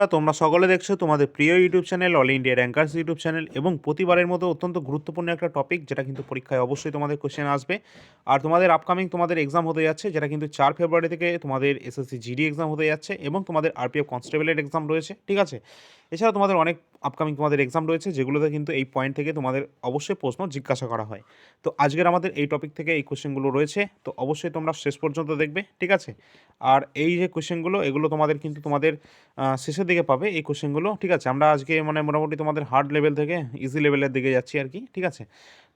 তোমরা সকলে দেখছ তোমাদের প্রিয় YouTube channel, all India rankers YouTube channel এবং প্রতিবারের মতো অত্যন্ত গুরুত্বপূর্ণ একটা টপিক যেটা কিন্তু পরীক্ষায় অবশ্যই তোমাদের কোয়েশ্চেন আসবে। আর তোমাদের আপকামিং তোমাদের এক্সাম হতে যাচ্ছে, যেটা কিন্তু চার ফেব্রুয়ারি থেকে তোমাদের এসএসসি জিডি এক্সাম হতে যাচ্ছে এবং তোমাদের আরপিএফ কনস্টেবলের এক্সাম রয়েছে, ঠিক আছে? এছাড়া তোমাদের অনেক আপকামিং তোমাদের এক্সাম রয়েছে, যেগুলোতে কিন্তু এই পয়েন্ট থেকে তোমাদের অবশ্যই প্রশ্ন জিজ্ঞাসা করা হয়। তো আজকের আমাদের এই টপিক থেকে এই কোশ্চেনগুলো রয়েছে, তো অবশ্যই তোমরা শেষ পর্যন্ত দেখবে, ঠিক আছে? আর এই যে কোশ্চেনগুলো এগুলো তোমাদের কিন্তু তোমাদের শেষের দিকে পাবে এই কোশ্চেনগুলো ঠিক আছে? আমরা আজকে মানে মোটামুটি তোমাদের হার্ড লেভেল থেকে ইজি লেভেলের দিকে যাচ্ছি আর কি, ঠিক আছে?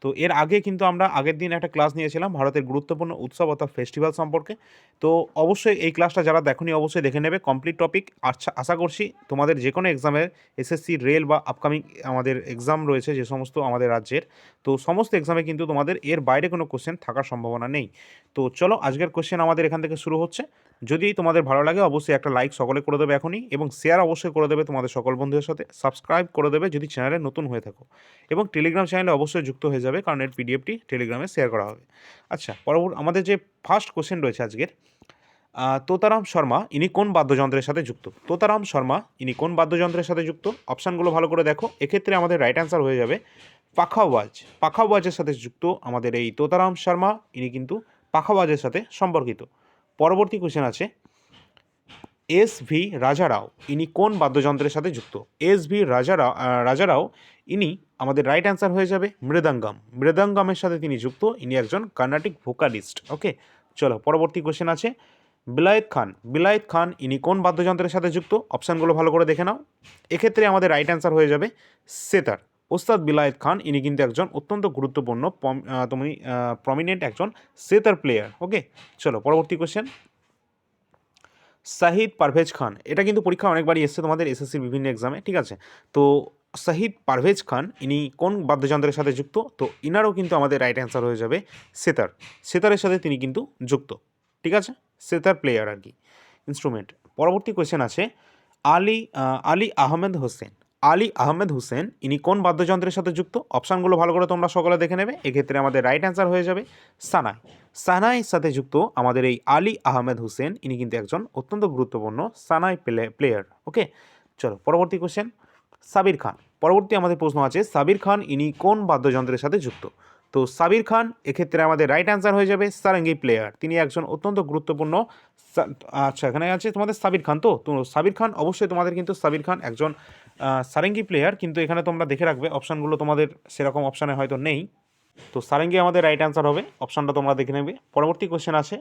তো এর আগে কিন্তু আমরা আগের দিন একটা ক্লাস নিয়েছিলাম, ভারতের গুরুত্বপূর্ণ উৎসব অর্থাৎ ফেস্টিভ্যাল সম্পর্কে। তো অবশ্যই এই ক্লাসটা যারা দেখনি অবশ্যই দেখে নেবে। কমপ্লিট টপিক আচ্ছা আশা করছি তোমাদের যে কোনো এক্সামের এসএসসি রেল বা আপকামিং আমাদের এক্সাম রয়েছে যে সমস্ত আমাদের রাজ্যের। তো সমস্ত এক্সামে কিন্তু তোমাদের এর বাইরে কোনো কোশ্চেন থাকার সম্ভাবনা নেই। তো চলো, আজকের কোশ্চেন আমাদের এখান থেকে শুরু হচ্ছে। যদি তোমাদের ভালো লাগে, অবশ্যই একটা লাইক সকলে করে দেবে এখনই এবং শেয়ার অবশ্যই করে দেবে তোমাদের সকল বন্ধুদের সাথে। সাবস্ক্রাইব করে দেবে যদি চ্যানেলে নতুন হয়ে থাকো এবং টেলিগ্রাম চ্যানেলে অবশ্যই যুক্ত হয়ে যাবে কারণ এর পিডিএফটি টেলিগ্রামে শেয়ার করা হবে। আচ্ছা পরবর্তী আমাদের যে ফার্স্ট কোশ্চেন রয়েছে আজকের তোতারাম শর্মা, ইনি কোন বাদ্যযন্ত্রের সাথে যুক্ত? তোতারাম শর্মা, ইনি কোন বাদ্যযন্ত্রের সাথে যুক্ত? অপশানগুলো ভালো করে দেখো, এক্ষেত্রে আমাদের রাইট অ্যান্সার হয়ে যাবে পাখাওয়াজ। পাখাওয়াজের সাথে যুক্ত আমাদের এই তোতারাম শর্মা, ইনি কিন্তু পাখাওয়াজের সাথে সম্পর্কিত। পরবর্তী কোশ্চেন আছে। এস ভি রাজারাও, ইনি কোন বাদ্যযন্ত্রের সাথে যুক্ত? এস ভি রাজারাও রাজারাও, ইনি আমাদের রাইট অ্যান্সার হয়ে যাবে মৃদাঙ্গম। মৃদাঙ্গমের সাথে তিনি যুক্ত, ইনি একজন কর্ণাটিক ভোকালিস্ট ওকে চলো, পরবর্তী কোশ্চেন আছে। বিলায়েত খান বিলায়েত খান, ইনি কোন বাদ্যযন্ত্রের সাথে যুক্ত? অপশানগুলো ভালো করে দেখে নাও। এক্ষেত্রে আমাদের রাইট অ্যান্সার হয়ে যাবে সেতার ওস্তাদ বিলায়েত খান, ইনি কিন্তু একজন অত্যন্ত গুরুত্বপূর্ণ তুমি প্রমিনেন্ট একজন সেতার প্লেয়ার ওকে চলো, পরবর্তী কোশ্চেন শাহিদ পারভেজ খান, এটা কিন্তু পরীক্ষা অনেকবারই এসছে তোমাদের এসএসসির বিভিন্ন এক্সামে ঠিক আছে? তো শাহিদ পারভেজ খান, ইনি কোন বাদ্যযন্ত্রের সাথে যুক্ত? তো ইনারও কিন্তু আমাদের রাইট অ্যান্সার হয়ে যাবে সেতার। সেতারের সাথে তিনি কিন্তু যুক্ত, ঠিক আছে? সেতার প্লেয়ার আর কি ইনস্ট্রুমেন্ট পরবর্তী কোয়েশ্চেন আছে, আলী আলী আহমেদ হোসেন আলী আহমেদ হুসেন, ইনি কোন বাদ্যযন্ত্রের সাথে যুক্ত? অপশানগুলো ভালো করে তোমরা সকলে দেখে নেবে। এক্ষেত্রে আমাদের রাইট অ্যান্সার হয়ে যাবে সানাই। সানাইয়ের সাথে যুক্ত আমাদের এই আলী আহমেদ হুসেন, ইনি কিন্তু একজন অত্যন্ত গুরুত্বপূর্ণ সানাই প্লে প্লেয়ার ওকে চলো, পরবর্তী কোশ্চেন সাবির খান। পরবর্তী আমাদের প্রশ্ন আছে, সাবির খান, ইনি কোন বাদ্যযন্ত্রের সাথে যুক্ত? তো সাবির খান, এক্ষেত্রে আমাদের রাইট অ্যান্সার হয়ে যাবে সারেঙ্গি প্লেয়ার তিনি একজন অত্যন্ত গুরুত্বপূর্ণ আচ্ছা এখানে আছে তোমাদের সাবির খান তো? তো সাবির খান, অবশ্যই তোমাদের কিন্তু সাবির খান একজন সারেঙ্গি প্লেয়ার কিন্তু এখানে তোমরা দেখে রাখবে অপশানগুলো তোমাদের সেরকম অপশানে হয়তো নেই। তো সারেঙ্গি আমাদের রাইট অ্যান্সার হবে অপশানটা তোমরা দেখে নেবে। পরবর্তী কোশ্চেন আছে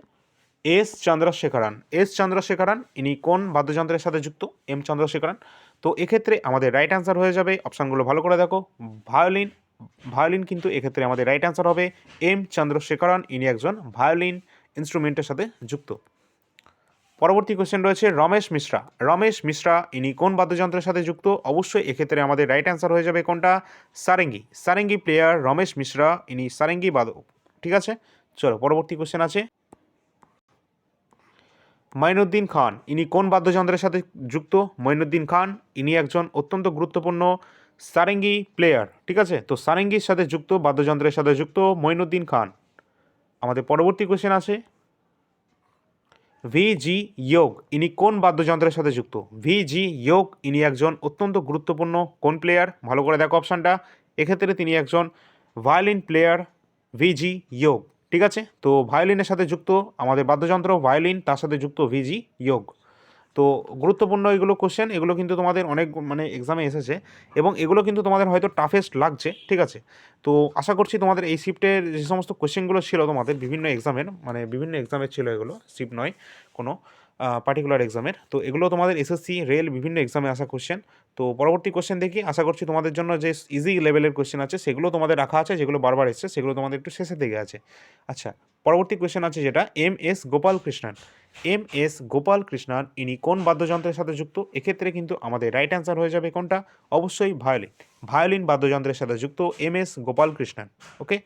এস চন্দ্রশেখরান। এস চন্দ্রশেখরান, ইনি কোন বাদ্যযন্ত্রের সাথে যুক্ত? এম চন্দ্রশেখরান। তো এক্ষেত্রে আমাদের রাইট অ্যান্সার হয়ে যাবে অপশানগুলো ভালো করে দেখো। ভায়োলিন ভায়োলিন কিন্তু এক্ষেত্রে আমাদের রাইট অ্যান্সার হবে এম চন্দ্রশেখরন, ইনি একজন ভায়োলিন ইনস্ট্রুমেন্টের সাথে যুক্ত। পরবর্তী কোশ্চেন রয়েছে রমেশ মিশ্রা। রমেশ মিশ্রা, ইনি কোন বাদ্যযন্ত্রের সাথে যুক্ত? অবশ্যই এক্ষেত্রে আমাদের রাইট অ্যান্সার হয়ে যাবে কোনটা? সারেঙ্গি। সারেঙ্গি প্লেয়ার রমেশ মিশ্রা, ইনি সারেঙ্গি বাদক। ঠিক আছে? চলো, পরবর্তী কোশ্চেন আছে। মাইনুদ্দিন খান, ইনি কোন বাদ্যযন্ত্রের সাথে যুক্ত? মঈনুদ্দিন খান, ইনি একজন অত্যন্ত গুরুত্বপূর্ণ সারেঙ্গি প্লেয়ার ঠিক আছে? তো সারেঙ্গির সাথে যুক্ত, বাদ্যযন্ত্রের সাথে যুক্ত মঈনুদ্দিন খান। আমাদের পরবর্তী কোশ্চেন আছে। ভি জি ইয়োগ ইনি কোন বাদ্যযন্ত্রের সাথে যুক্ত? ভি জি ইয়োগ ইনি একজন অত্যন্ত গুরুত্বপূর্ণ কোন প্লেয়ার ভালো করে দেখো অপশানটা এক্ষেত্রে তিনি একজন violin player V G Jog ঠিক আছে? তো ভায়োলিনের সাথে যুক্ত আমাদের বাদ্যযন্ত্র ভায়োলিন তার সাথে যুক্ত ভিজি ইয়োগ তো গুরুত্বপূর্ণ এগুলো কোশ্চেন এগুলো কিন্তু তোমাদের অনেক মানে এক্সামে এসেছে এবং এগুলো কিন্তু তোমাদের হয়তো টাফেস্ট লাগছে, ঠিক আছে? তো আশা করছি তোমাদের এই শিফটের যে সমস্ত কোশ্চেনগুলো ছিল তোমাদের বিভিন্ন এক্সামের মানে বিভিন্ন এক্সামের ছিল এগুলো শিফট নয়, কোনো পার্টিকুলার এক্সামের তো এগুলো তোমাদের এসএসসি রেল বিভিন্ন এক্সামে আসা কোশ্চেন তো পরবর্তী কোশ্চেন দেখি, আশা করছি তোমাদের জন্য যে ইজি লেভেলের কোশ্চেন আছে, সেগুলো তোমাদের রাখা আছে, যেগুলো বারবার এসছে, সেগুলো তোমাদের একটু শেষের দিকে আছে। আচ্ছা পরবর্তী কোশ্চেন আছে যেটা M S Gopal Krishnan M S Gopal Krishnan ইনি কোন বাদ্যযন্ত্রের সাথে যুক্ত? এক্ষেত্রে কিন্তু আমাদের রাইট অ্যান্সার হয়ে যাবে কোনটা? অবশ্যই ভায়োলিন ভায়োলিন বাদ্যযন্ত্রের সাথে যুক্ত M S Gopal Krishnan okay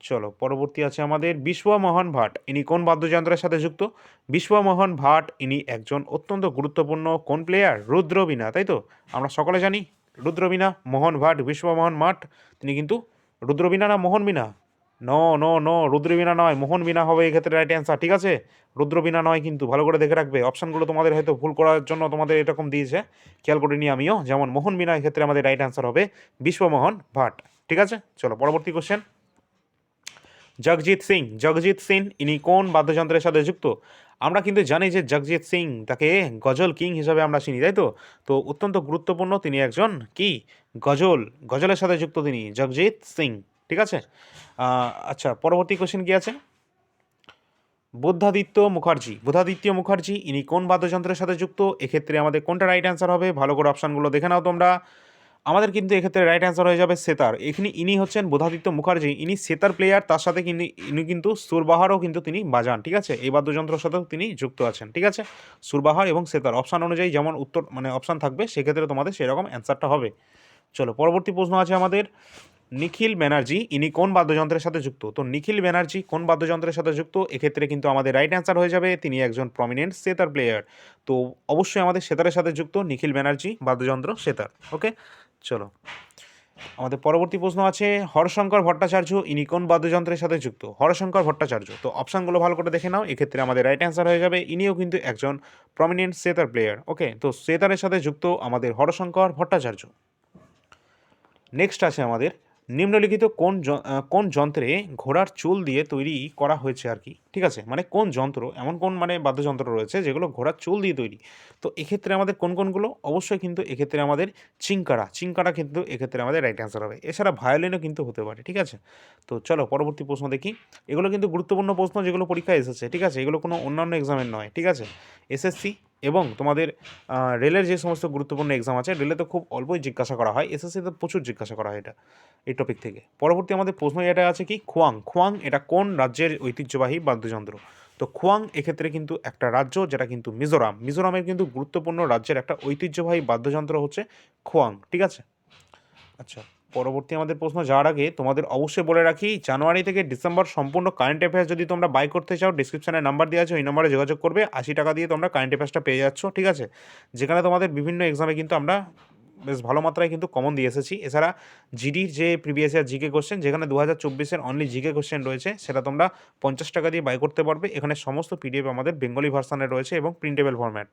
চলো, পরবর্তী আছে আমাদের বিশ্বমোহন ভাট। ইনি কোন বাদ্যযন্ত্রের সাথে যুক্ত? বিশ্বমোহন ভাট, ইনি একজন অত্যন্ত গুরুত্বপূর্ণ কোন প্লেয়ার রুদ্রবীণা, তাই তো? আমরা সকলে জানি, রুদ্রবীণা, মোহন ভাট, বিশ্বমোহন মাঠ, তিনি কিন্তু রুদ্রবীণা না মোহন বীণা নো নো নো রুদ্রবীণা নয় মোহন বীণা হবে এক্ষেত্রে রাইট অ্যান্সার ঠিক আছে? রুদ্রবীণা নয় কিন্তু, ভালো করে দেখে রাখবে। অপশানগুলো তোমাদের হয়তো ভুল করার জন্য তোমাদের এরকম দিয়েছে। খেয়াল করে নিই আমিও, যেমন মোহন বীণা এক্ষেত্রে আমাদের রাইট অ্যান্সার হবে বিশ্বমোহন ভাট, ঠিক আছে? চলো, পরবর্তী কোশ্চেন জগজিৎ সিং জগজিৎ সিং, ইনি কোন বাদ্যযন্ত্রের সাথে যুক্ত? আমরা কিন্তু জানি যে জগজিৎ সিং তাকে গজল কিং হিসাবে আমরা চিনি, তাই তো? তো অত্যন্ত গুরুত্বপূর্ণ তিনি একজন কি? গজল, গজলের সাথে যুক্ত তিনি, জগজিৎ সিং। ঠিক আছে? আচ্ছা পরবর্তী কোশ্চেন কি আছে? বুদ্ধাদিত্য মুখার্জি। বুদ্ধাদিত্য মুখার্জি, ইনি কোন বাদ্যযন্ত্রের সাথে যুক্ত? এক্ষেত্রে আমাদের কোনটা রাইট অ্যান্সার হবে? ভালো করে অপশানগুলো দেখে নাও তোমরা। আমাদের কিন্তু এক্ষেত্রে রাইট অ্যান্সার হয়ে যাবে সেতার। এখানে ইনি হচ্ছেন বুধাদিত্য মুখার্জি। ইনি সেতার প্লেয়ার তার সাথে কিন্তু ইনি কিন্তু সুরবাহারও কিন্তু তিনি বাজান, ঠিক আছে? এই বাদ্যযন্ত্রের সাথেও তিনি যুক্ত আছেন, ঠিক আছে? সুরবাহার এবং সেতার। অপশান অনুযায়ী যেমন উত্তর মানে অপশান থাকবে, সেক্ষেত্রে তোমাদের সেরকম অ্যান্সারটা হবে। চলো, পরবর্তী প্রশ্ন আছে আমাদের। নিখিল ব্যানার্জি, ইনি কোন বাদ্যযন্ত্রের সাথে যুক্ত? তো নিখিল ব্যানার্জি কোন বাদ্যযন্ত্রের সাথে যুক্ত? এক্ষেত্রে কিন্তু আমাদের রাইট অ্যান্সার হয়ে যাবে, তিনি একজন প্রমিনেন্ট সেতার প্লেয়ার তো অবশ্যই আমাদের সেতারের সাথে যুক্ত নিখিল ব্যানার্জি, বাদ্যযন্ত্র, সেতার ওকে চলো। আমাদের পরবর্তী প্রশ্ন আছে, হরশঙ্কর ভট্টাচার্য, ইনি কোন বাদ্যযন্ত্রের সাথে যুক্ত? হরশঙ্কর ভট্টাচার্য। তো অপশানগুলো ভালো করে দেখে নাও, এক্ষেত্রে আমাদের রাইট অ্যান্সার হয়ে যাবে, ইনিও কিন্তু একজন প্রমিনেন্ট সেতার প্লেয়ার ওকে তো সেতারের সাথে যুক্ত আমাদের হরশঙ্কর ভট্টাচার্য। নেক্সট আছে আমাদের নিম্নলিখিত কোন কোন যন্ত্রে ঘোড়ার চুল দিয়ে তৈরি করা হয়েছে আর কি? ঠিক আছে? মানে কোন যন্ত্র? এমন কোন মানে বাদ্যযন্ত্র রয়েছে যেগুলো ঘোড়ার চুল দিয়ে তৈরি? তো এক্ষেত্রে আমাদের কোন কোনগুলো? অবশ্যই কিন্তু এক্ষেত্রে আমাদের চিঙ্কারা চিংকারা কিন্তু এক্ষেত্রে আমাদের রাইট অ্যান্সার হবে। এছাড়া ভায়োলিনও কিন্তু হতে পারে, ঠিক আছে? তো চলো পরবর্তী প্রশ্ন দেখি। এগুলো কিন্তু গুরুত্বপূর্ণ প্রশ্ন যেগুলো পরীক্ষায় এসেছে, ঠিক আছে? এগুলো কোনো অন্যান্য এক্সামের নয়, ঠিক আছে? এসএসসি এবং তোমাদের রেলের যে সমস্ত গুরুত্বপূর্ণ এক্সাম আছে, রেলে তো খুব অল্পই জিজ্ঞাসা করা হয় এসএসসিতে প্রচুর জিজ্ঞাসা করা হয় এটা, এই টপিক থেকে। পরবর্তী আমাদের প্রশ্ন এটা আছে কি, খোয়াং খোয়াং এটা কোন রাজ্যের ঐতিহ্যবাহী বাদ্যযন্ত্র? তো খোয়াং এক্ষেত্রে কিন্তু একটা রাজ্য যেটা কিন্তু মিজোরাম, মিজোরামের কিন্তু গুরুত্বপূর্ণ রাজ্যের একটা ঐতিহ্যবাহী বাদ্যযন্ত্র হচ্ছে খোয়াং, ঠিক আছে? আচ্ছা পরবর্তী আমাদের প্রশ্ন যাওয়ার আগে তোমাদের অবশ্যই বলে রাখি, জানুয়ারি থেকে ডিসেম্বর সম্পূর্ণ কারেন্ট অ্যাফেয়ার্স যদি তোমরা বাই করতে চাও ডিসক্রিপশনে নাম্বার দেওয়া আছে, ওই নাম্বারে যোগাযোগ করবে। আশি টাকা দিয়ে তোমরা কারেন্ট অ্যাফেয়ার্সটা পেয়ে যাচ্ছ, ঠিক আছে? যেখানে তোমাদের বিভিন্ন এক্সামে কিন্তু আমরা বেশ ভালো মাত্রায় কিন্তু কমন দিয়ে এসেছি। এছাড়া জিডির যে প্রিভিয়াস ইয়ার জিকে কোশ্চেন যেখানে দু হাজার চব্বিশের অনলি জিকে কোশ্চেন রয়েছে, সেটা তোমরা পঞ্চাশ টাকা দিয়ে বাই করতে পারবে। এখানে সমস্ত পিডিএফ আমাদের বেঙ্গলি ভার্সানে রয়েছে এবং প্রিন্টেবল ফরম্যাট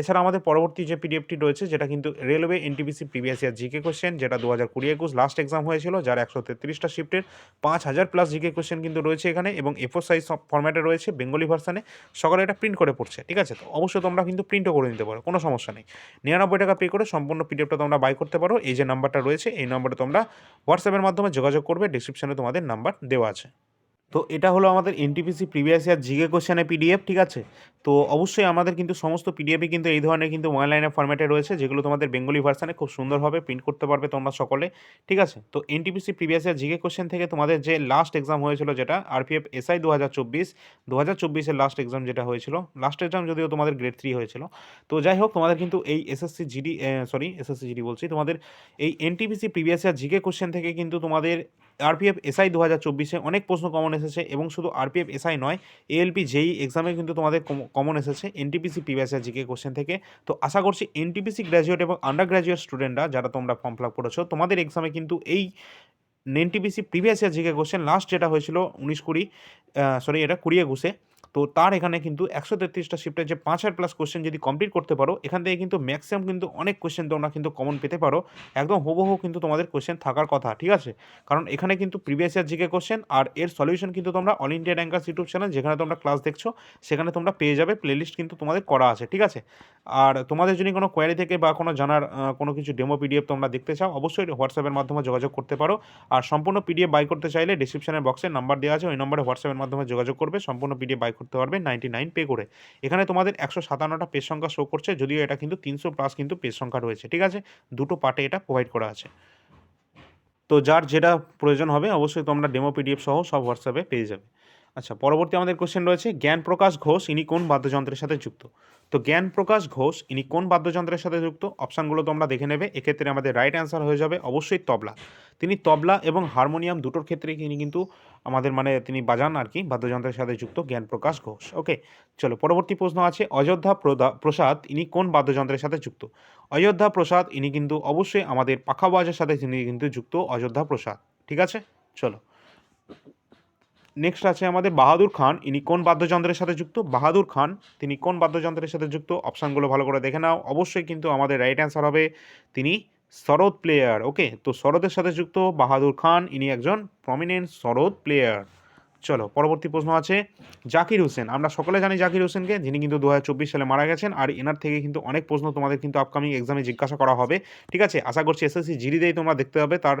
এছাড়া আমাদের পরবর্তী যে পিডিএফটি রয়েছে, যেটা কিন্তু railway NTPC previous year GK question যেটা দু হাজার কুড়ি একুশ লাস্ট এক্সাম হয়েছিল, যার একশো তেত্রিশটা শিফটের পাঁচ হাজার প্লাস জিকে কোশ্চেন কিন্তু রয়েছে এখানে এবং এফোর সাইজ ফরম্যাটে রয়েছে বেঙ্গলি ভার্সানে সকালে এটা প্রিন্ট করে পড়ছে, ঠিক আছে? তো অবশ্যই তোমরা কিন্তু প্রিন্টও করে নিতে পারো, কোনো সমস্যা নেই। নিরানব্বই টাকা পে করে সম্পূর্ণ পিডিএফটা তোমরা বাই করতে পারো। এই যে নাম্বারটা রয়েছে, এই নাম্বারে তোমরা হোয়াটসঅ্যাপের মাধ্যমে যোগাযোগ করবে। ডিসক্রিপশানে তোমাদের নাম্বার দেওয়া আছে। তো এটা হলো আমাদের এনটিপিসি প্রিভিয়াস ইয়ার জিকে কোশ্চেনের পিডিএফ ঠিক আছে? তো অবশ্যই আমাদের কিন্তু সমস্ত পিডিএফই কিন্তু এই ধরনের কিন্তু ওয়ান লাইনের ফরম্যাটে রয়েছে, যেগুলো তোমাদের বেঙ্গলি ভার্সানে খুব সুন্দরভাবে প্রিন্ট করতে পারবে তোমরা সকলে, ঠিক আছে? তো NTPC previous year GK question থেকে তোমাদের যে লাস্ট এক্সাম হয়েছিল যেটা আরপিএফ এসআই দু হাজার চব্বিশ দু হাজার চব্বিশের লাস্ট এক্সাম যেটা হয়েছিল লাস্ট এক্সাম যদিও তোমাদের গ্রেড থ্রি হয়েছিল, তো যাই হোক তোমাদের কিন্তু এই SSC GD sorry SSC GD বলছি, তোমাদের এই NTPC previous year GK question থেকে কিন্তু তোমাদের আরপিএফ এসআই দু হাজার চব্বিশে অনেক প্রশ্ন কমন এসেছে এবং শুধু আরপিএফ এসআই নয় এএলপি জেই এক্সামে কিন্তু তোমাদের কমন এসেছে এনটিপিসি প্রিভিয়াস জিকে কোশ্চেন থেকে। তো আশা করছি এনটিপিসি গ্র্যাজুয়েট এবং আন্ডার গ্র্যাজুয়েট স্টুডেন্টরা যারা তোমরা ফর্ম ফিল আপ করেছ, তোমাদের এক্সামে কিন্তু এই NTPC previous year GK question last যেটা হয়েছিল উনিশ কুড়ি সরি এটা কুড়ি একুশে। তো তার এখানে কিন্তু একশো তেত্রিশটা শিফটের যে পাঁচ হাজার প্লাস কোশ্চেন যদি কমপ্লিট করতে পারো, এখান থেকে কিন্তু ম্যাক্সিমাম কিন্তু অনেক কোশ্চেন তোমরা কিন্তু কমন পেতে পারো। একদম হুবহু কিন্তু তোমাদের কোশ্চেন থাকার কথা, ঠিক আছে? কারণ এখানে কিন্তু প্রিভিয়াস ইয়ার জিকে কোশ্চেন আর এর সলিউশন কিন্তু তোমরা all India rankers YouTube channel যেখানে তোমরা ক্লাস দেখছ, সেখানে তোমরা পেয়ে যাবে প্লেলিস্ট কিন্তু তোমাদের করা আছে, ঠিক আছে? আর তোমাদের যদি কোনো কোয়ারি থেকে বা কোনো জানার কোনো কিছু ডেমো পিডিএফ তোমরা দেখতে চাও, অবশ্যই হোয়াটসঅ্যাপের মাধ্যমে যোগাযোগ করতে পারো। আর সম্পূর্ণ পিডিএফ বাই করতে চাইলে ডিসক্রিপশনের বক্সে নাম্বার দেওয়া আছে, ওই নম্বরে হোয়াটসঅ্যাপের মাধ্যমে যোগাযোগ করবে, সম্পূর্ণ পিডিএফ বাই করতে পারবে নাইনটি নাইন পে করে। এখানে তোমাদের একশো সাতান্নটা পেজ সংখ্যা শো করছে, যদিও এটা কিন্তু তিনশো প্লাস কিন্তু পেজ সংখ্যা রয়েছে, ঠিক আছে? দুটো পার্টে এটা প্রোভাইড করা আছে। তো যার যেটা প্রয়োজন হবে, অবশ্যই তোমরা ডেমো পিডিএফ সহ সব হোয়াটসঅ্যাপে পেয়ে যাবে। আচ্ছা পরবর্তী আমাদের কোশ্চেন রয়েছে, জ্ঞান প্রকাশ ঘোষ ইনি কোন বাদ্যযন্ত্রের সাথে যুক্ত? তো জ্ঞান প্রকাশ ঘোষ ইনি কোন বাদ্যযন্ত্রের সাথে যুক্ত? অপশানগুলো তোমরা দেখে নেবে, এক্ষেত্রে আমাদের রাইট অ্যান্সার হয়ে যাবে অবশ্যই তবলা। তিনি তবলা এবং হারমোনিয়াম দুটোর ক্ষেত্রে তিনি কিন্তু আমাদের মানে তিনি বাজান আর কি, বাদ্যযন্ত্রের সাথে যুক্ত জ্ঞান প্রকাশ ঘোষ ওকে চলো, পরবর্তী প্রশ্ন আছে, অযোধ্যা প্রদা- প্রসাদ ইনি কোন বাদ্যযন্ত্রের সাথে যুক্ত? অযোধ্যা প্রসাদ ইনি কিন্তু অবশ্যই আমাদের পাখাবাজের সাথে তিনি কিন্তু যুক্ত, অযোধ্যা প্রসাদ, ঠিক আছে? চলো। নেক্সট আছে আমাদের বাহাদুর খান, ইনি কোন বাদ্যযন্ত্রের সাথে যুক্ত? বাহাদুর খান, তিনি কোন বাদ্যযন্ত্রের সাথে যুক্ত? অপশানগুলো ভালো করে দেখে নাও। অবশ্যই কিন্তু আমাদের রাইট অ্যান্সার হবে তিনি শরৎ প্লেয়ার ওকে তো শরদের সাথে যুক্ত বাহাদুর খান, ইনি একজন প্রমিনেন্ট শরৎ প্লেয়ার চলো, পরবর্তী প্রশ্ন আছে, জাকির হোসেন। আমরা সকলে জানি জাকির হোসেনকে, যিনি কিন্তু দু হাজার চব্বিশ সালে মারা গেছেন, আর এনার থেকে কিন্তু অনেক প্রশ্ন তোমাদের কিন্তু আপকামিং এক্সামে জিজ্ঞাসা করা হবে। ঠিক আছে? আশা করছি এসএসসি জিডিতেই তোমরা দেখতে হবে তার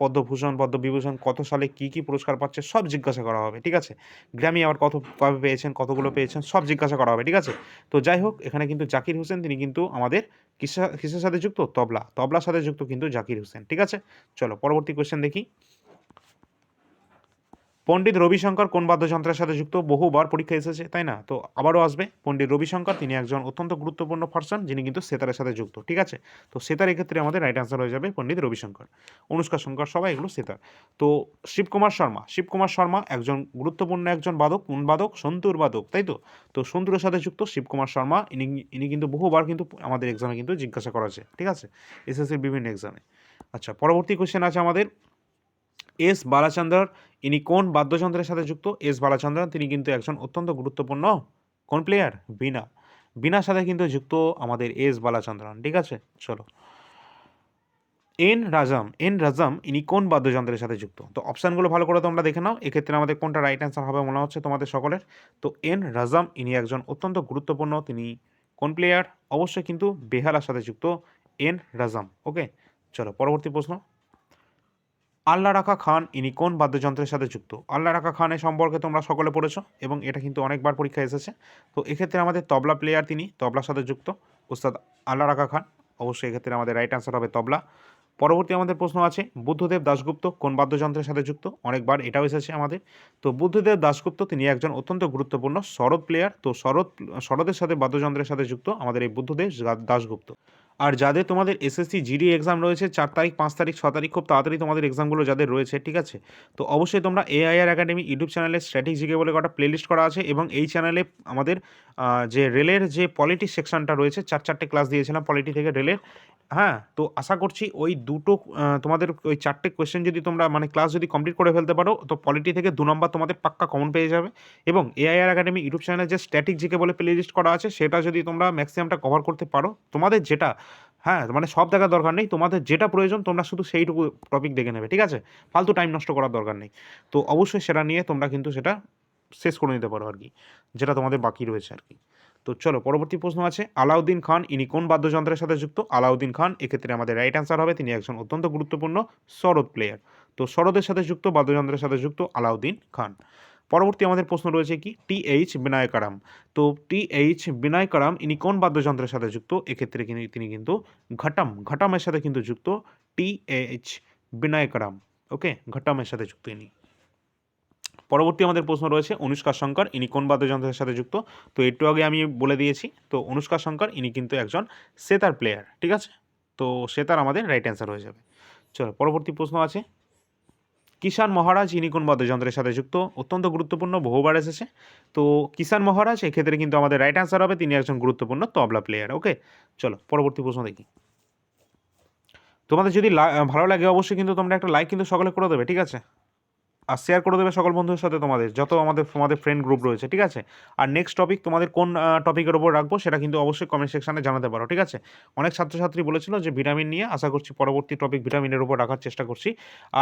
পদ্মভূষণ, পদ্মবিভূষণ, কত সালে কি কি পুরস্কার পাচ্ছে, সব জিজ্ঞাসা করা হবে। ঠিক আছে? গ্র্যামি আবার কত, কবে পেয়েছেন, কতগুলো পেয়েছেন, সব জিজ্ঞাসা করা হবে। ঠিক আছে? তো যাই হোক, এখানে কিন্তু জাকির হোসেন, তিনি কিন্তু আমাদের কিসা, কিসের সাথে যুক্ত? তবলা। তবলার সাথে যুক্ত কিন্তু জাকির হোসেন। ঠিক আছে? চলো, পরবর্তী কোয়েশ্চেন দেখি। পণ্ডিত রবিশঙ্কর কোন বাদ্যযন্ত্রের সাথে যুক্ত? বহুবার পরীক্ষা এসেছে, তাই না? তো আবারও আসবে পণ্ডিত রবিশঙ্কর, তিনি একজন অত্যন্ত গুরুত্বপূর্ণ পার্সন যিনি কিন্তু সেতারের সাথে যুক্ত, ঠিক আছে? তো সেতার এক্ষেত্রে আমাদের রাইট অ্যান্সার হয়ে যাবে পণ্ডিত রবিশঙ্কর। অনুষ্কা শঙ্কর, সবাই এগুলো সেতার। তো শিবকুমার শর্মা শিবকুমার শর্মা একজন গুরুত্বপূর্ণ একজন বাদক, কোন বাদক? সন্তুর বাদক, তাই তো? তো সন্তুরের সাথে যুক্ত শিবকুমার শর্মা, ইনি ইনি কিন্তু বহুবার কিন্তু আমাদের এক্সামে কিন্তু জিজ্ঞাসা করা আছে ঠিক আছে? এসএসসির বিভিন্ন এক্সামে আচ্ছা পরবর্তী কোয়েশ্চেন আছে আমাদের। এস বালাচন্দ্র ইনি কোন বাদ্যযন্ত্রের সাথে যুক্ত? এস বালাচন্দ্রন। তিনি কিন্তু একজন অত্যন্ত গুরুত্বপূর্ণ কোন প্লেয়ার বিনা। বিনার সাথে কিন্তু যুক্ত আমাদের এস বালাচন্দ্রন। ঠিক আছে? চলো। এন রাজাম। এন রাজাম, ইনি কোন বাদ্যযন্ত্রের সাথে যুক্ত? তো অপশানগুলো ভালো করে তোমরা দেখে নাও। এক্ষেত্রে আমাদের কোনটা রাইট অ্যান্সার হবে মনে হচ্ছে তোমাদের সকলের। তো এন রাজাম, ইনি একজন অত্যন্ত গুরুত্বপূর্ণ। তিনি কোন প্লেয়ার অবশ্যই কিন্তু বেহালার সাথে যুক্ত এন রাজাম। ওকে চলো, পরবর্তী প্রশ্ন। আল্লাহ রাখা খান, ইনি কোন বাদ্যযন্ত্রের সাথে যুক্ত? আল্লাহ রাখা খানের সম্পর্কে তোমরা সকলে পড়েছো এবং এটা কিন্তু অনেকবার পরীক্ষা এসেছে। তো এক্ষেত্রে আমাদের তবলা প্লেয়ার তিনি, তবলার সাথে যুক্ত। উস্তাদ আল্লাহ রাখা খান, অবশ্যই এক্ষেত্রে আমাদের রাইট অ্যান্সার হবে তবলা। পরবর্তী আমাদের প্রশ্ন আছে, বুদ্ধদেব দাশগুপ্ত কোন বাদ্যযন্ত্রের সাথে যুক্ত? অনেকবার এটাও এসেছে আমাদের। তো বুদ্ধদেব দাশগুপ্ত, তিনি একজন অত্যন্ত গুরুত্বপূর্ণ শরৎ প্লেয়ার তো শরৎ, শরতের সাথে বাদ্যযন্ত্রের সাথে যুক্ত আমাদের এই বুদ্ধদেব দাশগুপ্ত। আর যাদের তোমাদের এসএসসি জিডি এক্সাম রয়েছে, চার তারিখ, পাঁচ তারিখ, ছ তারিখ খুব তাড়াতাড়ি তোমাদের এক্সামগুলো যাদের রয়েছে, ঠিক আছে? তো অবশ্যই তোমরা এআইআর একাডেমি ইউটিউব চ্যানেলে স্ট্র্যাটেজিকে জিকে বলে কটা প্লেলিস্ট করা আছে এবং এই চ্যানেলে আমাদের যে রেলের যে পলিটি সেকশনটা রয়েছে, চার চারটে ক্লাস দিয়েছিলাম পলিটি থেকে রেলের। হ্যাঁ তো আশা করছি ওই দুটো তোমাদের ওই চারটে কোয়েশ্চেন যদি তোমরা মানে ক্লাস যদি কমপ্লিট করে ফেলতে পারো, তো পলিটি থেকে দু নম্বর তোমাদের পাক্কা কমন পেয়ে যাবে। এবং এআইআর একাডেমি ইউটিউব চ্যানেলে যে স্ট্যাটিক জিকে বলে প্লেলিস্ট করা আছে, সেটা যদি তোমরা ম্যাক্সিমামটা কভার করতে পারো, তোমাদের যেটা হ্যাঁ মানে সব দেখার দরকার নেই। তোমাদের যেটা প্রয়োজন, তোমরা শুধু সেইটুকু টপিক দেখে নেবে, ঠিক আছে? ফালতু টাইম নষ্ট করার দরকার নেই। তো অবশ্যই সেটা নিয়ে তোমরা কিন্তু সেটা শেষ করে নিতে পারো আর কি যেটা তোমাদের বাকি রয়েছে আর কি তো চলো, পরবর্তী প্রশ্ন আছে, আলাউদ্দিন খান ইনি কোন বাদ্যযন্ত্রের সাথে যুক্ত? আলাউদ্দিন খান, এক্ষেত্রে আমাদের রাইট অ্যান্সার হবে, তিনি একজন অত্যন্ত গুরুত্বপূর্ণ সরদ প্লেয়ার তো সরদের সাথে যুক্ত, বাদ্যযন্ত্রের সাথে যুক্ত আলাউদ্দিন খান। পরবর্তী আমাদের প্রশ্ন রয়েছে কি? T H Vinayakram. তো টি এইচ বিনায়কারাম, ইনি কোন বাদ্যযন্ত্রের সাথে যুক্ত? এক্ষেত্রে তিনি কিন্তু ঘটাম, ঘটামের সাথে কিন্তু যুক্ত টি এইচ বিনায়কারাম। ওকে? ঘটামের সাথে যুক্ত ইনি। পরবর্তী আমাদের প্রশ্ন রয়েছে, অনুষ্কা শঙ্কর, ইনি কোন বাদ্যযন্ত্রের সাথে যুক্ত? তো একটু আগে আমি বলে দিয়েছি, তো অনুষ্কা শঙ্কর, ইনি কিন্তু একজন সেতার প্লেয়ার ঠিক আছে? তো সেতার আমাদের রাইট অ্যান্সার হয়ে যাবে। চলো, পরবর্তী প্রশ্ন আছে কিষান মহারাজ, ইনি কোন বাদ্যযন্ত্রের সাথে যুক্ত? অত্যন্ত গুরুত্বপূর্ণ বহুবার এসেছে। তো কিষান মহারাজ, এক্ষেত্রে কিন্তু আমাদের রাইট অ্যান্সার হবে, তিনি একজন গুরুত্বপূর্ণ তবলা প্লেয়ার ওকে চলো, পরবর্তী প্রশ্ন দেখি। তোমাদের যদি ভালো লাগে, অবশ্যই কিন্তু তোমরা একটা লাইক কিন্তু সকলে করে দেবে, ঠিক আছে? আর শেয়ার করে দেবে সকল বন্ধুদের সাথে তোমাদের, যত আমাদের তোমাদের ফ্রেন্ড গ্রুপ রয়েছে, ঠিক আছে? আর নেক্সট টপিক তোমাদের কোন টপিকের ওপর রাখব সেটা কিন্তু অবশ্যই কমেন্ট সেকশনে জানাতে পারো, ঠিক আছে? অনেক ছাত্রছাত্রী বলেছিল যে ভিটামিন নিয়ে আশা করছি পরবর্তী টপিক ভিটামিনের উপর রাখার চেষ্টা করছি।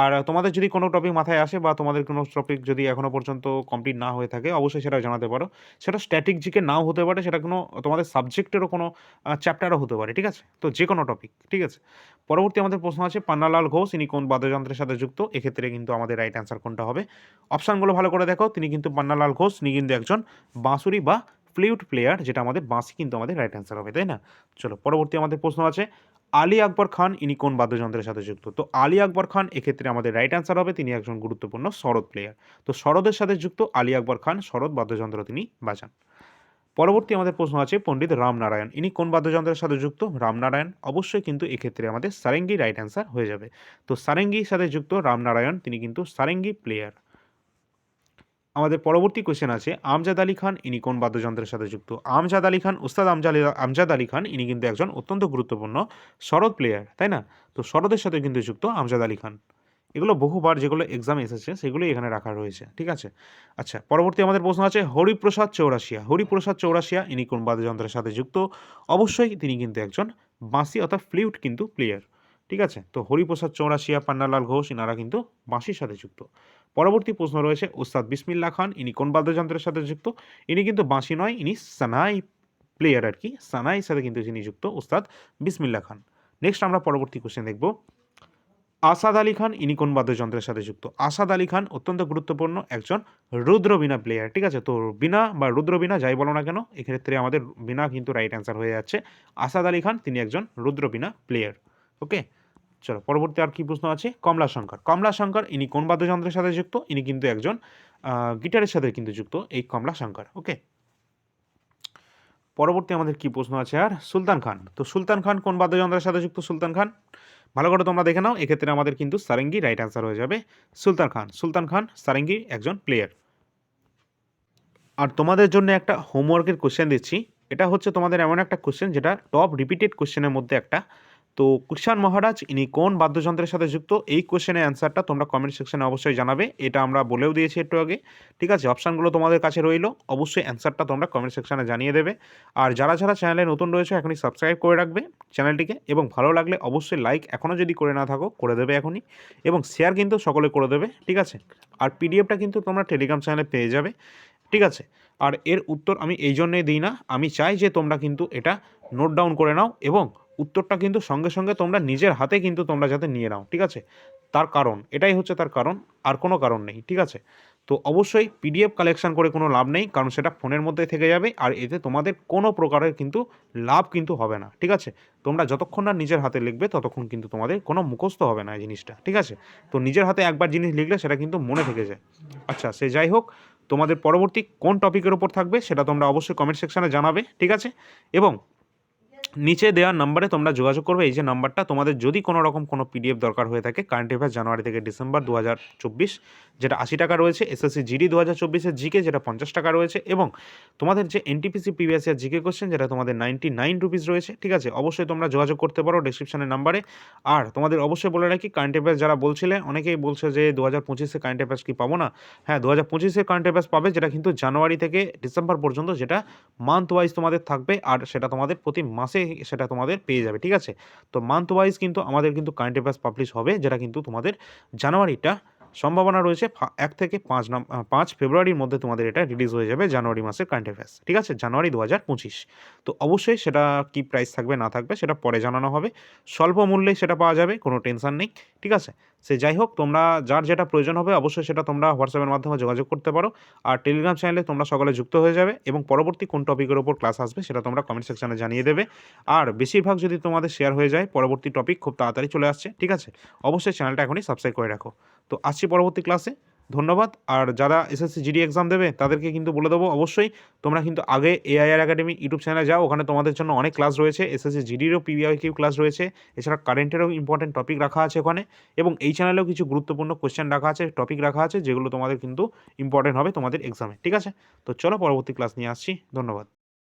আর তোমাদের যদি কোনো টপিক মাথায় আসে বা তোমাদের কোনো টপিক যদি এখনও পর্যন্ত কমপ্লিট না হয়ে থাকে, অবশ্যই সেটা জানাতে পারো। সেটা স্ট্যাটিক জিকে নাও হতে পারে, সেটা কোনো তোমাদের সাবজেক্টেরও কোনো চ্যাপ্টারও হতে পারে, ঠিক আছে? তো যে কোনো টপিক ঠিক আছে? পরবর্তী আমাদের প্রশ্ন আছে, পান্নালাল ঘোষ, ইনি কোন বাদ্যযন্ত্রের সাথে যুক্ত? এক্ষেত্রে কিন্তু আমাদের রাইট অ্যান্সার কোনটা হবে? অপশানগুলো ভালো করে দেখো, তিনি কিন্তু পান্নালাল ঘোষ তিনি কিন্তু একজন বাঁশুরি বা ফ্লিউট প্লেয়ার যেটা আমাদের বাঁশি কিন্তু আমাদের রাইট অ্যান্সার হবে, তাই না? চলো, পরবর্তী আমাদের প্রশ্ন আছে, আলী আকবর খান, ইনি কোন বাদ্যযন্ত্রের সাথে যুক্ত? তো আলী আকবর খান এক্ষেত্রে আমাদের রাইট অ্যান্সার হবে, তিনি একজন গুরুত্বপূর্ণ শরৎ প্লেয়ার তো শরদের সাথে যুক্ত আলী আকবর খান, শরৎ বাদ্যযন্ত্র তিনি বাজান। পরবর্তী আমাদের প্রশ্ন আছে পণ্ডিত রামনারায়ণ। ইনি কোন বাদ্যযন্ত্রের সাথে যুক্ত? রামনারায়ণ। অবশ্যই কিন্তু এক্ষেত্রে আমাদের সারেঙ্গি রাইট অ্যান্সার হয়ে যাবে। তো সারেঙ্গির সাথে যুক্ত রামনারায়ণ, তিনি কিন্তু সারেঙ্গি প্লেয়ার আমাদের পরবর্তী কোশ্চেন আছে, আমজাদ আলী খান, ইনি কোন বাদ্যযন্ত্রের সাথে যুক্ত? আমজাদ আলী খান, উস্তাদ আমজাদ আমজাদ আলী খান, ইনি কিন্তু একজন অত্যন্ত গুরুত্বপূর্ণ শরৎ প্লেয়ার তাই না? তো শরদের সাথে কিন্তু যুক্ত আমজাদ আলী খান। এগুলো বহুবার যেগুলো এক্সামে এসেছে সেগুলো এখানে রাখা রয়েছে, ঠিক আছে? আচ্ছা পরবর্তী আমাদের প্রশ্ন আছে, হরিপ্রসাদ চৌরাশিয়া। হরিপ্রসাদ চৌরাশিয়া, ইনি কোন বাদ্যযন্ত্রের সাথে যুক্ত? অবশ্যই তিনি কিন্তু একজন বাঁশি, অর্থাৎ ফ্লিউট কিন্তু প্লেয়ার ঠিক আছে? তো হরিপ্রসাদ চৌরাশিয়া, পান্নালাল ঘোষ, ইনারা কিন্তু বাঁশির সাথে যুক্ত। পরবর্তী প্রশ্ন রয়েছে, ওস্তাদ বিসমিল্লা খান, ইনি কোন বাদ্যযন্ত্রের সাথে যুক্ত? ইনি কিন্তু বাঁশি নয়, ইনি সানাই প্লেয়ার আর কি, সানাইয়ের সাথে কিন্তু যিনি যুক্ত, ওস্তাদ বিসমিল্লা খান। নেক্সট আমরা পরবর্তী কোশ্চেন দেখব। আসাদ আলী খান, ইনি কোন বাদ্যযন্ত্রের সাথে যুক্ত? আসাদ আলী খান অত্যন্ত গুরুত্বপূর্ণ একজন রুদ্রবীণা প্লেয়ার ঠিক আছে? তো বীণা বা রুদ্রবীণা যাই বলো না কেন, এক্ষেত্রে আমাদের বিনা কিন্তু রাইট অ্যান্সার হয়ে যাচ্ছে। আসাদ আলী খান, তিনি একজন রুদ্রবীণা প্লেয়ার ওকে চলো, পরবর্তী আর কি প্রশ্ন আছে? কমলা শঙ্কর। কমলা শঙ্কর, ইনি কোন বাদ্যযন্ত্রের সাথে যুক্ত? ইনি কিন্তু একজন গিটারের সাথে কিন্তু যুক্ত এই কমলা শঙ্কর ওকে পরবর্তী আমাদের কি প্রশ্ন আছে আর? সুলতান খান। তো সুলতান খান কোন বাদ্যযন্ত্রের সাথে যুক্ত সুলতান খান? ভালো করে তোমরা দেখে নাও, এক্ষেত্রে আমাদের কিন্তু সারেঙ্গি রাইট অ্যান্সার হয়ে যাবে সুলতান খান। সুলতান খান সারেঙ্গি একজন প্লেয়ার আর তোমাদের জন্য একটা হোমওয়ার্কের কোশ্চেন দিচ্ছি। এটা হচ্ছে তোমাদের এমন একটা কোশ্চেন যেটা টপ রিপিটেড কোশ্চেনের মধ্যে একটা তো কুষাণ মহারাজ, ইনি কোন বাদ্যযন্ত্রের সাথে যুক্ত? এই কোশ্চেনের অ্যান্সারটা তোমরা কমেন্ট সেকশনে অবশ্যই জানাবে। এটা আমরা বলেও দিয়েছি একটু আগে। ঠিক আছে? অপশানগুলো তোমাদের কাছে রইল। অবশ্যই অ্যান্সারটা তোমরা কমেন্ট সেকশনে জানিয়ে দেবে। আর যারা যারা চ্যানেলে নতুন রয়েছে, এখনই সাবস্ক্রাইব করে রাখবে চ্যানেলটিকে এবং ভালো লাগলে অবশ্যই লাইক এখনও যদি করে না থাকো, করে দেবে এখনই। এবং শেয়ার কিন্তু সকলে করে দেবে। ঠিক আছে? আর পিডিএফটা কিন্তু তোমরা টেলিগ্রাম চ্যানেলে পেয়ে যাবে। ঠিক আছে? আর এর উত্তর আমি এই জন্যই দিই না। আমি চাই যে তোমরা কিন্তু এটা নোট ডাউন করে নাও এবং উত্তরটা কিন্তু সঙ্গে সঙ্গে তোমরা নিজের হাতে কিন্তু তোমরা যাতে নিয়ে নাও, ঠিক আছে? তার কারণ, এটাই হচ্ছে তার কারণ, আর কোনো কারণ নেই, ঠিক আছে? তো অবশ্যই পিডিএফ কালেকশন করে কোনো লাভ নেই, কারণ সেটা ফোনের মধ্যে থেকে যাবে, আর এতে তোমাদের কোনো প্রকারের কিন্তু লাভ কিন্তু হবে না, ঠিক আছে? তোমরা যতক্ষণ না নিজের হাতে লিখবে, ততক্ষণ কিন্তু তোমাদের কোনো মুখস্থ হবে না এই জিনিসটা, ঠিক আছে? তো নিজের হাতে একবার জিনিস লিখলে সেটা কিন্তু মনে থেকে যায়। আচ্ছা সে যাই হোক, তোমাদের পরবর্তী কোন টপিকের ওপর থাকবে, সেটা তোমরা অবশ্যই কমেন্ট সেকশানে জানাবে, ঠিক আছে? এবং নিচে দেওয়ার নাম্বারে তোমরা যোগাযোগ করবে। এই যে নাম্বারটা তোমাদের যদি কোনো রকম কোনো পিডিএফ দরকার হয়ে থাকে কারেন্ট অ্যাফেয়ার্স জানুয়ারি থেকে ডিসেম্বর দু হাজার চব্বিশ, যেটা আশি টাকা রয়েছে এসএসসি জিডি দু হাজার চব্বিশের জিকে যেটা পঞ্চাশ টাকা রয়েছে, এবং তোমাদের যে এনটিপিসি প্রিভিয়াস আর জিকে কোশ্চেন যেটা তোমাদের নাইনটি নাইন রুপিস রয়েছে, ঠিক আছে? অবশ্যই তোমরা যোগাযোগ করতে পারো ডিসক্রিপশনের নাম্বারে আর তোমাদের অবশ্যই বলে রাখি কারেন্ট অ্যাফেয়ার্স যারা বলছিলে, অনেকেই বলছে যে দু হাজার পঁচিশে কারেন্ট অ্যাফেয়ার্স কি পাবো না? হ্যাঁ দু হাজার পঁচিশে কারেন্ট অ্যাফেয়ার্স পাবে, যেটা কিন্তু জানুয়ারি থেকে ডিসেম্বর পর্যন্ত, যেটা মান্থ ওয়াইজ তোমাদের থাকবে, আর সেটা তোমাদের প্রতি মাসে সেটা তোমাদের পেয়ে যাবে, ঠিক আছে? তো মান্থ ওয়াইজ কিন্তু আমাদের কিন্তু কারেন্ট অ্যাফেয়ার্স পাবলিশ হবে, যেটা কিন্তু তোমাদের জানুয়ারিটা সম্ভাবনা রয়েছে এক থেকে পাঁচ নাম পাঁচ ফেব্রুয়ারির মধ্যে তোমাদের এটা রিলিজ হয়ে যাবে জানুয়ারি মাসের কারেন্ট অ্যাফেয়ার্স ঠিক আছে? জানুয়ারি দু হাজার পঁচিশ। তো অবশ্যই সেটা কি প্রাইস থাকবে না থাকবে সেটা পরে জানানো হবে। স্বল্প মূল্যে সেটা পাওয়া যাবে, কোনো টেনশন নেই, ঠিক আছে? সে যাই হোক, তোমরা যার যেটা প্রয়োজন হবে অবশ্যই সেটা তোমরা হোয়াটসঅ্যাপের মাধ্যমে যোগাযোগ করতে পারো। আর টেলিগ্রাম চ্যানেলে তোমরা সকলে যুক্ত হয়ে যাবে এবং পরবর্তী কোন টপিকের ওপর ক্লাস আসবে সেটা তোমরা কমেন্ট সেকশানে জানিয়ে দেবে। আর বেশিরভাগ যদি তোমাদের শেয়ার হয়ে যায়, পরবর্তী টপিক খুব তাড়াতাড়ি চলে আসছে, ঠিক আছে? অবশ্যই চ্যানেলটা এখনই সাবস্ক্রাইব করে রাখো। তো আসছি পরবর্তী ক্লাসে ধন্যবাদ। আর যারা এসএসসি জিডি এক্সাম দেবে, তাদেরকে কিন্তু বলে দেবো অবশ্যই, তোমরা কিন্তু আগে এআইআর একাডেমি ইউটিউব চ্যানেলে যাও, ওখানে তোমাদের জন্য অনেক ক্লাস রয়েছে এসএসসি জিডিরও পিবিআই কিউ ক্লাস রয়েছে, এছাড়া কারেন্টেরও ইম্পর্টেন্ট টপিক রাখা আছে ওখানে, এবং এই চ্যানেলেও কিছু গুরুত্বপূর্ণ কোয়েশ্চেন রাখা আছে টপিক রাখা আছে, যেগুলো তোমাদের কিন্তু ইম্পর্টেন্ট হবে তোমাদের এক্সামে ঠিক আছে? তো চলো পরবর্তী ক্লাস নিয়ে আসছি, ধন্যবাদ।